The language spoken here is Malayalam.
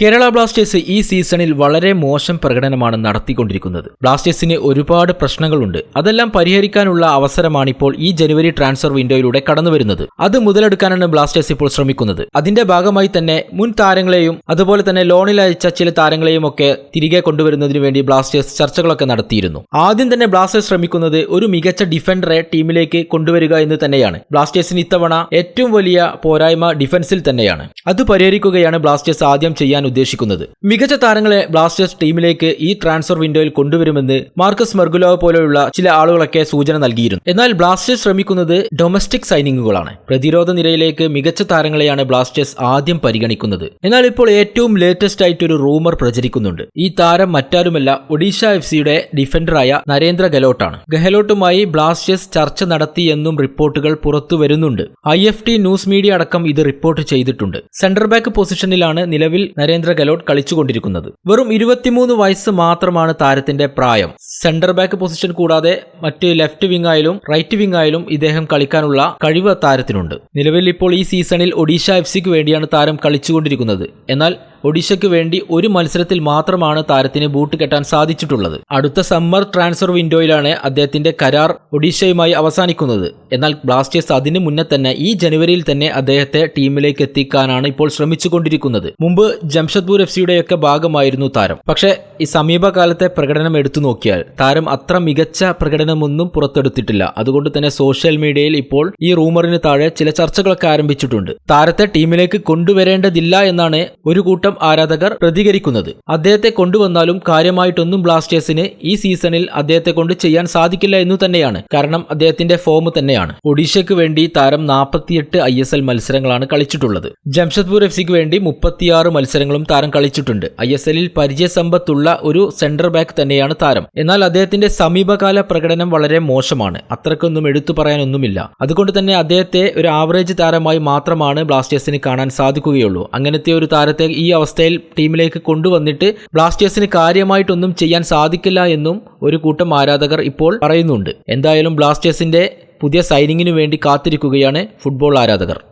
കേരള ബ്ലാസ്റ്റേഴ്സ് ഈ സീസണിൽ വളരെ മോശം പ്രകടനമാണ് നടത്തിക്കൊണ്ടിരിക്കുന്നത്. ബ്ലാസ്റ്റേഴ്സിന് ഒരുപാട് പ്രശ്നങ്ങളുണ്ട്. അതെല്ലാം പരിഹരിക്കാനുള്ള അവസരമാണ് ഇപ്പോൾ ഈ ജനുവരി ട്രാൻസ്ഫർ വിൻഡോയിലൂടെ കടന്നുവരുന്നത്. അത് മുതലെടുക്കാനാണ് ബ്ലാസ്റ്റേഴ്സ് ഇപ്പോൾ ശ്രമിക്കുന്നത്. അതിന്റെ ഭാഗമായി തന്നെ മുൻ താരങ്ങളെയും അതുപോലെ തന്നെ ലോണിൽ അയച്ച ചില താരങ്ങളെയും ഒക്കെ തിരികെ കൊണ്ടുവരുന്നതിന് വേണ്ടി ബ്ലാസ്റ്റേഴ്സ് ചർച്ചകളൊക്കെ നടത്തിയിരുന്നു. ആദ്യം തന്നെ ബ്ലാസ്റ്റേഴ്സ് ശ്രമിക്കുന്നത് ഒരു മികച്ച ഡിഫൻഡറെ ടീമിലേക്ക് കൊണ്ടുവരിക എന്ന് തന്നെയാണ്. ബ്ലാസ്റ്റേഴ്സിന് ഇത്തവണ ഏറ്റവും വലിയ പോരായ്മ ഡിഫൻസിൽ തന്നെയാണ്. അത് പരിഹരിക്കുകയാണ് ബ്ലാസ്റ്റേഴ്സ് ആദ്യം ചെയ്യാൻ ഉദ്ദേശിക്കുന്നത്. മികച്ച താരങ്ങളെ ബ്ലാസ്റ്റേഴ്സ് ടീമിലേക്ക് ഈ ട്രാൻസ്ഫർ വിൻഡോയിൽ കൊണ്ടുവരുമെന്ന് മാർക്കസ് മെർഗുലോവ പോലെയുള്ള ചില ആളുകളൊക്കെ സൂചന നൽകിയിരുന്നു. എന്നാൽ ബ്ലാസ്റ്റേഴ്സ് ശ്രമിക്കുന്നത് ഡൊമസ്റ്റിക് സൈനിങ്ങുകളാണ്. പ്രതിരോധ നിരയിലേക്ക് മികച്ച താരങ്ങളെയാണ് ബ്ലാസ്റ്റേഴ്സ് ആദ്യം പരിഗണിക്കുന്നത്. എന്നാൽ ഇപ്പോൾ ഏറ്റവും ലേറ്റസ്റ്റ് ആയിട്ട് ഒരു റൂമർ പ്രചരിക്കുന്നുണ്ട്. ഈ താരം മറ്റാരുമല്ല ഒഡീഷ എഫ് സിയുടെ ഡിഫൻഡറായ നരേന്ദ്ര ഗെലോട്ടാണ്. ഗെഹലോട്ടുമായി ബ്ലാസ്റ്റേഴ്സ് ചർച്ച നടത്തിയെന്നും റിപ്പോർട്ടുകൾ പുറത്തു വരുന്നുണ്ട്. I F T news media അടക്കം ഇത് റിപ്പോർട്ട് ചെയ്തിട്ടുണ്ട്. സെന്റർ ബാക്ക് പൊസിഷനിലാണ് നിലവിൽ നരേന്ദ്ര ഗെലോട്ട് കളിച്ചുകൊണ്ടിരിക്കുന്നത്. വെറും ഇരുപത്തിമൂന്ന് വയസ്സ് മാത്രമാണ് താരത്തിന്റെ പ്രായം. സെന്റർ ബാക്ക് പൊസിഷൻ കൂടാതെ മറ്റ് ലെഫ്റ്റ് വിംഗ് ആയാലും റൈറ്റ് വിംഗ് ആയാലും ഇദ്ദേഹം കളിക്കാനുള്ള കഴിവ് താരത്തിനുണ്ട്. നിലവിൽ ഇപ്പോൾ ഈ സീസണിൽ ഒഡീഷ എഫ് സിക്ക് വേണ്ടിയാണ് താരം കളിച്ചുകൊണ്ടിരിക്കുന്നത്. എന്നാൽ ഒഡീഷയ്ക്ക് വേണ്ടി ഒരു മത്സരത്തിൽ മാത്രമാണ് താരത്തിന് ബൂട്ട് കെട്ടാൻ സാധിച്ചിട്ടുള്ളത്. അടുത്ത സമ്മർ ട്രാൻസ്ഫർ വിൻഡോയിലാണ് അദ്ദേഹത്തിന്റെ കരാർ ഒഡീഷയുമായി അവസാനിക്കുന്നത്. എന്നാൽ ബ്ലാസ്റ്റേഴ്സ് അതിനു മുന്നേ തന്നെ ഈ ജനുവരിയിൽ തന്നെ അദ്ദേഹത്തെ ടീമിലേക്ക് എത്തിക്കാനാണ് ഇപ്പോൾ ശ്രമിച്ചുകൊണ്ടിരിക്കുന്നത്. മുമ്പ് ജംഷദ്പൂർ എഫ് സിയുടെയൊക്കെ ഭാഗമായിരുന്നു താരം. പക്ഷേ ഈ സമീപകാലത്തെ പ്രകടനം എടുത്തു നോക്കിയാൽ താരം അത്ര മികച്ച പ്രകടനമൊന്നും പുറത്തെടുത്തിട്ടില്ല. അതുകൊണ്ട് തന്നെ സോഷ്യൽ മീഡിയയിൽ ഇപ്പോൾ ഈ റൂമറിന് താഴെ ചില ചർച്ചകളൊക്കെ ആരംഭിച്ചിട്ടുണ്ട്. താരത്തെ ടീമിലേക്ക് കൊണ്ടുവരേണ്ടതില്ല എന്നാണ് ഒരു കൂട്ടം ആരാധകർ പ്രതികരിക്കുന്നത്. അദ്ദേഹത്തെ കൊണ്ടുവന്നാലും കാര്യമായിട്ടൊന്നും ബ്ലാസ്റ്റേഴ്സിന് ഈ സീസണിൽ അദ്ദേഹത്തെ കൊണ്ട് ചെയ്യാൻ സാധിക്കില്ല എന്നു തന്നെയാണ്. കാരണം അദ്ദേഹത്തിന്റെ ഫോം തന്നെയാണ്. ഒഡീഷയ്ക്ക് വേണ്ടി താരം നാൽപ്പത്തിയെട്ട് ഐ എസ് എൽ മത്സരങ്ങളാണ് കളിച്ചിട്ടുള്ളത്. ജംഷദ്പൂർ എഫ് സിക്ക് വേണ്ടി മുപ്പത്തിയാറ് മത്സരങ്ങളും താരം കളിച്ചിട്ടുണ്ട്. ഐ എസ് എല്ലിൽ പരിചയസമ്പത്തുള്ള ഒരു സെന്റർ ബാക്ക് തന്നെയാണ് താരം. എന്നാൽ അദ്ദേഹത്തിന്റെ സമീപകാല പ്രകടനം വളരെ മോശമാണ്. അത്രക്കൊന്നും എടുത്തു പറയാനൊന്നുമില്ല. അതുകൊണ്ട് തന്നെ അദ്ദേഹത്തെ ഒരു ആവറേജ് താരമായി മാത്രമാണ് ബ്ലാസ്റ്റേഴ്സിന് കാണാൻ സാധിക്കുകയുള്ളൂ. അങ്ങനത്തെ ഒരു താരത്തെ ഈ അവസ്ഥയിൽ ടീമിലേക്ക് കൊണ്ടുവന്നിട്ട് ബ്ലാസ്റ്റേഴ്സിന് കാര്യമായിട്ടൊന്നും ചെയ്യാൻ സാധിക്കില്ല എന്നും ഒരു കൂട്ടം ആരാധകർ ഇപ്പോൾ പറയുന്നുണ്ട്. എന്തായാലും ബ്ലാസ്റ്റേഴ്സിന്റെ പുതിയ സൈനിങ്ങിനു വേണ്ടി കാത്തിരിക്കുകയാണ് ഫുട്ബോൾ ആരാധകർ.